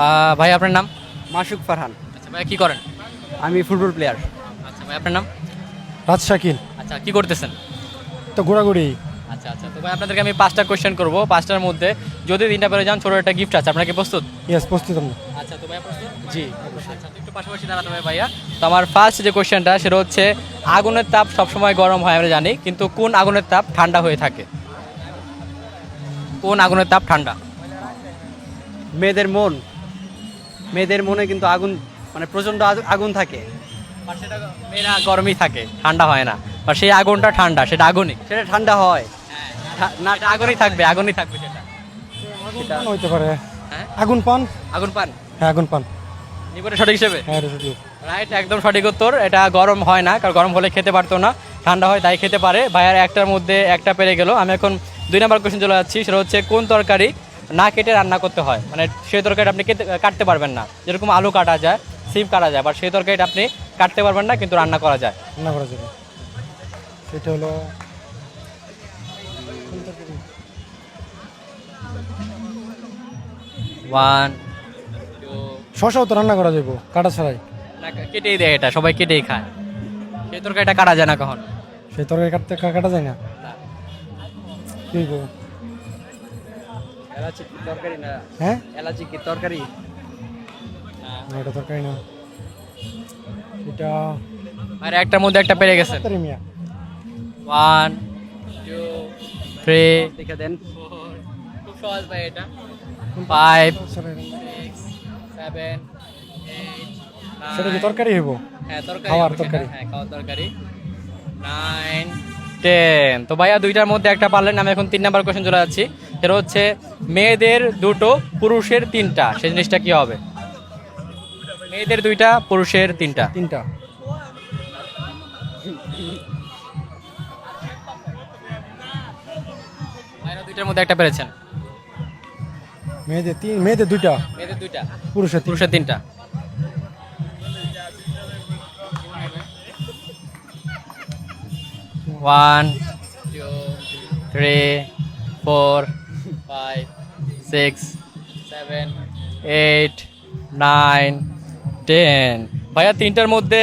আহ, ভাই আপনার নাম? মাসুক ফারহান। আচ্ছা ভাই কি করেন? আমি ফুটবল প্লেয়ার আচ্ছা ভাই আপনার নাম? রাজ শাকিল। আচ্ছা কি করতেছেন? তো ঘোরাঘুরি। আচ্ছা আচ্ছা তো ভাই আপনাদেরকে আমি পাঁচটা কোশ্চেন করব। পাঁচটার মধ্যে যদি তিনটা পেরে যান ছোটো একটা গিফট আছে। আপনাকে প্রস্তুত? ইয়েস প্রস্তুত আমরা। আচ্ছা তো ভাইয়া প্রস্তুত? জি আচ্ছা তো একটু পাশাপাশি দাঁড়াতে হবে ভাইয়া। তো আমার ফার্স্ট যে কোশ্চেনটা সেটা হচ্ছে আগুনের তাপ সবসময় গরম হয় আমরা জানি কিন্তু কোন আগুনের তাপ ঠান্ডা হয়ে থাকে? কোন আগুনের তাপ ঠান্ডা? মেয়েদের মন। মেয়েদের মনে কিন্তু আগুন মানে প্রচণ্ড আগ- আগুন থাকে। আর সেটা মেয়েরা গরমই থাকে ঠান্ডা হয় না। আর সেই আগুনটা ঠান্ডা সেটা আগুনই। সেটা ঠান্ডা হয়। না এটা আগুনই থাকবে আগুনই থাকবে সেটা। সেটা হইতে পারে। হ্যাঁ? আগুন পান? আগুন পান? হ্যাঁ আগুন পান। নিকটে সঠিক হিসেবে? হ্যাঁ সঠিক। রাইট একদম সঠিক উত্তর। এটা গরম হয় না কারণ গরম হলে খেতে পারতো না। ঠান্ডা হয় তাই খেতে পারে। ভাইয়ার একটার মধ্যে একটা পেরে গেল। আমি এখন দুই নম্বর কোশ্চেন চলে যাচ্ছি। সেটা হচ্ছে কোন তরকারি না কেটে রান্না করতে হয়। মানে সেই তরকারি আপনি কেটে কাটতে পারবেন না। যেরকম আলু কাটা যায় সিম কাটা যায় বাট সেই তরকারিটা আপনি কাটতে পারবেন না কিন্তু রান্না করা যায়। রান্না করা যাবে। সেটা হলো ওয়ান শশাও তো রান্না করা যাব কাটা ছাড়াই। কেটেই দেয় এটা সবাই কেটেই খায়। সেই তরকারিটা কাটা যায় না কখন? সেই তরকারি কাটতে কাটা যায় না? কি গো এলাচি কি তরকারি না হ্যাঁ? এলাচি কি তরকারি? না, এটা তরকারি না। এটা আর একটার মধ্যে একটা পেরে মিয়া। ওয়ান টু থ্রি দেখে দেন। খুব সহজ ভাই এটা। ফাইভ সিক্স সেভেন এইট সেটা কি তরকারি হইব? হ্যাঁ তরকারি খাওয়ার তরকারি। হ্যাঁ খাওয়ার তরকারি। Nine ten. তো ভাইয়া দুইটার মধ্যে একটা পারলেন আমি এখন তিন নাম্বার কোশ্চেন চলে যাচ্ছি। সেটা হচ্ছে মেয়েদের দুটো পুরুষের তিনটা সেই জিনিসটা কি হবে? মেয়েদের দুইটা পুরুষের তিনটা। তিনটা। ভাইরা দুইটার মধ্যে একটা পেরেছেন। মেয়েদের তিন মেয়েদের দুইটা। মেয়েদের দুইটা। পুরুষের পুরুষের তিনটা। One two three four five six seven eight nine ten ভাইয়া তিনটার মধ্যে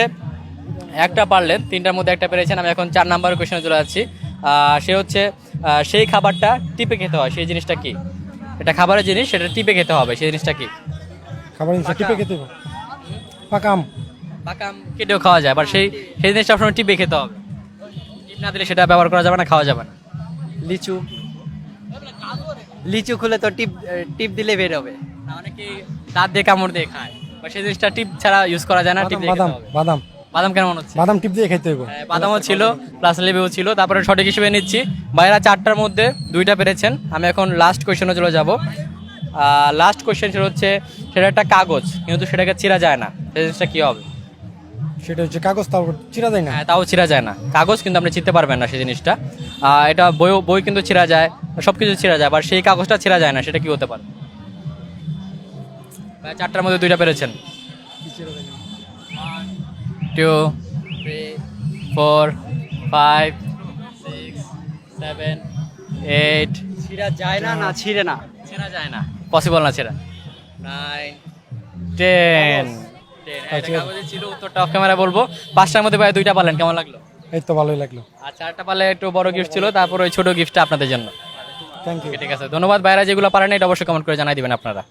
একটা পারলেন তিনটার মধ্যে একটা পেরেছেন। আমি এখন চার নাম্বার কোয়েশনে চলে যাচ্ছি। সে হচ্ছে সেই খাবারটা টিপে খেতে হয়। সেই জিনিসটা কি? এটা খাবারের জিনিস সেটা টিপে খেতে হবে। সেই জিনিসটা কি? খাবার টিপে খেতে হবে। পাকাম পাকাম কেটেও খাওয়া যায় বাট সেই সেই জিনিসটা আপনার টিপে খেতে হবে। না দিলে সেটা ব্যবহার করা যাবে না খাওয়া যাবে না। লিচু। লিচু খুলে তো টিপ টিপ দিলে বের হবে। না অনেকে দাঁত দিয়ে কামড় দিয়ে খায়। বা সেই জিনিসটা টিপ ছাড়া ইউজ করা যায় না টিপ বাদাম দিয়ে খেতে বাদাম বাদাম। বাদাম কেমন হচ্ছে? বাদাম টিপ দিয়ে খেতে হইব। হ্যাঁ, বাদামও ছিল প্লাস লেবুও ছিল। তারপরে সঠিক হিসেবে নিচ্ছি। বাইরা চারটার মধ্যে দুইটা পেরেছেন। আমি এখন লাস্ট কোয়েশনে চলে যাব। লাস্ট কোয়েশ্চেন সেটা হচ্ছে সেটা একটা কাগজ কিন্তু সেটাকে চিরা যায় না। সেই জিনিসটা কী হবে? সেটা হচ্ছে কাগজ তাও চিরা যায় না? হ্যাঁ তাও ছিঁড়া যায় না। কাগজ কিন্তু আপনি চিনতে পারবেন না সেই জিনিসটা। এটা বই বই কিন্তু ছিঁড়া যায় সব কিছু ছিঁড়া যায় আর সেই কাগজটা ছিঁড়া যায় না সেটা কি হতে পারে? চারটার মধ্যে দুইটা পেরেছেন। Two three four five six seven eight ছিঁড়া যায় না না ছিঁড়ে না। ছেঁড়া যায় না। পসিবল না ছেঁড়া। নাইন টেন এটা কাগজে ছিল উত্তরটা অফ ক্যামেরা বলব। পাঁচটার মধ্যে দুইটা পালেন কেমন লাগল? এই তো ভালোই লাগল। আর চারটা পালে একটু বড় গিফট ছিল তারপর ওই ছোট গিফটটা আপনাদের জন্য। থ্যাংক ইউ ঠিক আছে ধন্যবাদ। বাইরে যেগুলো পারেন এটা অবশ্যই কমেন্ট করে জানাই দিবেন আপনারা।